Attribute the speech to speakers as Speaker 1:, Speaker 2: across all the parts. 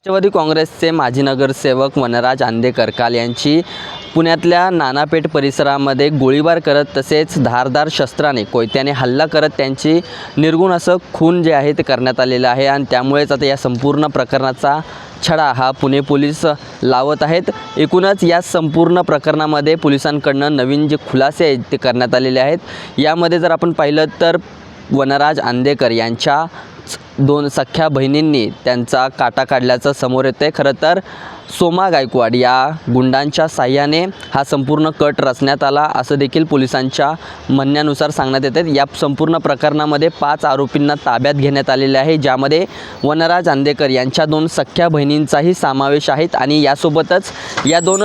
Speaker 1: राष्ट्रवादी काँग्रेसचे माजी नगरसेवक वनराज आंदेकर काल यांची पुण्यातल्या नानापेठ परिसरामध्ये गोळीबार करत तसेच धारदार शस्त्राने कोयत्याने हल्ला करत त्यांची निर्गुण असं खून जे आहे ते करण्यात आलेलं आहे आणि त्यामुळेच आता या संपूर्ण प्रकरणाचा छडा हा पुणे पोलीस लावत आहेत. एकूणच या संपूर्ण प्रकरणामध्ये पोलिसांकडनं नवीन जे खुलासे आहेत ते करण्यात आलेले आहेत. यामध्ये जर आपण पाहिलं तर वनराज आंदेकर यांच्या दोन सख्ख्या बहिणींनी त्यांचा काटा काढल्याचं समोर येतं आहे खरं तर सोमा गायकवाड या गुंडांच्या साह्याने हा संपूर्ण कट रचण्यात आला. असं देखील पोलिसांच्या म्हणण्यानुसार सांगण्यात येते या संपूर्ण प्रकरणामध्ये पाच आरोपींना ताब्यात घेण्यात आलेले आहे ज्यामध्ये वनराज आंदेकर यांच्या दोन सख्ख्या बहिणींचाही समावेश आहेत आणि यासोबतच या दोन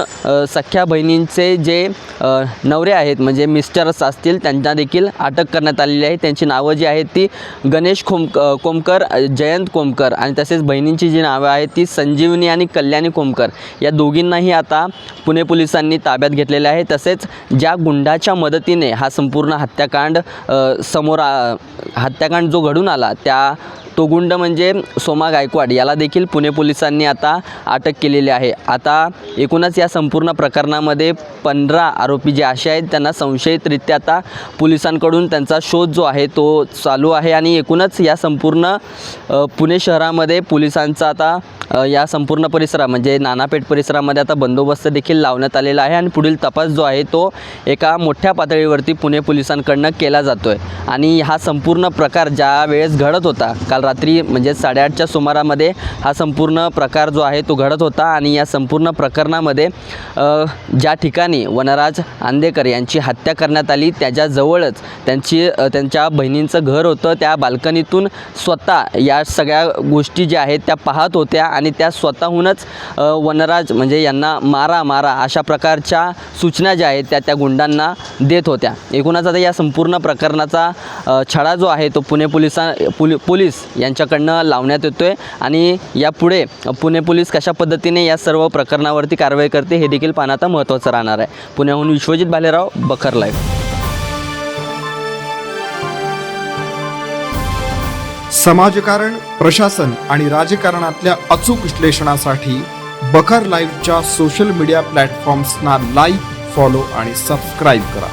Speaker 1: सख्ख्या बहिणींचे जे नवरे आहेत म्हणजे मिस्टर्स असतील त्यांना देखील अटक करण्यात आलेली आहे. त्यांची नावं जी आहेत ती गणेश खोम कोमकर जयंत कोमकर आणि तसेच बहिणींची जी नावं आहेत ती संजीवनी आणि कल्याणी कोमकर. या दोघींनाही आता पुणे पोलिसांनी ताब्यात घेतलेले आहे. तसेच ज्या गुंडाच्या मदतीने हा संपूर्ण हत्याकांड समोर आ- हत्याकांड जो घडून आला त्या तो गुंड म्हणजे सोमा गायकवाड. याला देखील पुणे पोलिसांनी आता अटक केलेली आहे. आता एकूणच या संपूर्ण प्रकरणामध्ये पंधरा आरोपी जे असे आहेत त्यांना संशयितरित्या आता पोलिसांकडून त्यांचा शोध जो आहे तो चालू आहे आणि एकूणच या संपूर्ण पुणे शहरामध्ये पोलिसांचा आता या संपूर्ण परिसरा म्हणजे नानापेठ परिसरामध्ये आता बंदोबस्त देखील लावण्यात आलेला आहे आणि पुढील तपास जो आहे तो एका मोठ्या पातळीवरती पुणे पोलिसांकडनं केला जातो आहे आणि हा संपूर्ण प्रकार ज्या वेळेस घडत होता काल रात्री म्हणजे साडेआठच्या सुमारामध्ये हा संपूर्ण प्रकार जो आहे तो घडत होता आणि या संपूर्ण प्रकरणामध्ये ज्या ठिकाणी वनराज आंदेकर यांची हत्या करण्यात आली त्याच्याजवळच त्यांची त्यांच्या बहिणींचं घर होतं. त्या बाल्कनीतून स्वतः या सगळ्या गोष्टी ज्या आहेत त्या पाहत होत्या आणि त्या स्वतःहूनच वनराज म्हणजे यांना मारा मारा अशा प्रकारच्या सूचना ज्या आहेत त्या त्या गुंडांना देत होत्या. एकूणच आता या संपूर्ण प्रकरणाचा छडा जो आहे तो पुणे पोलिसां पुल पोलीस यांच्याकडनं लावण्यात येतो आहे आणि यापुढे पुणे पोलीस कशा पद्धतीने या सर्व प्रकरणावरती कारवाई करते हे देखील पाहणं आता महत्त्वाचं राहणार आहे. पुण्याहून विश्वजित भालेराव बखर लाईव्ह.
Speaker 2: समाजकारण प्रशासन आणि राजकारणातल्या अचूक विश्लेषणासाठी बखर लाईव्हच्या सोशल मीडिया प्लॅटफॉर्म्सना लाईक फॉलो आणि सबस्क्राईब करा.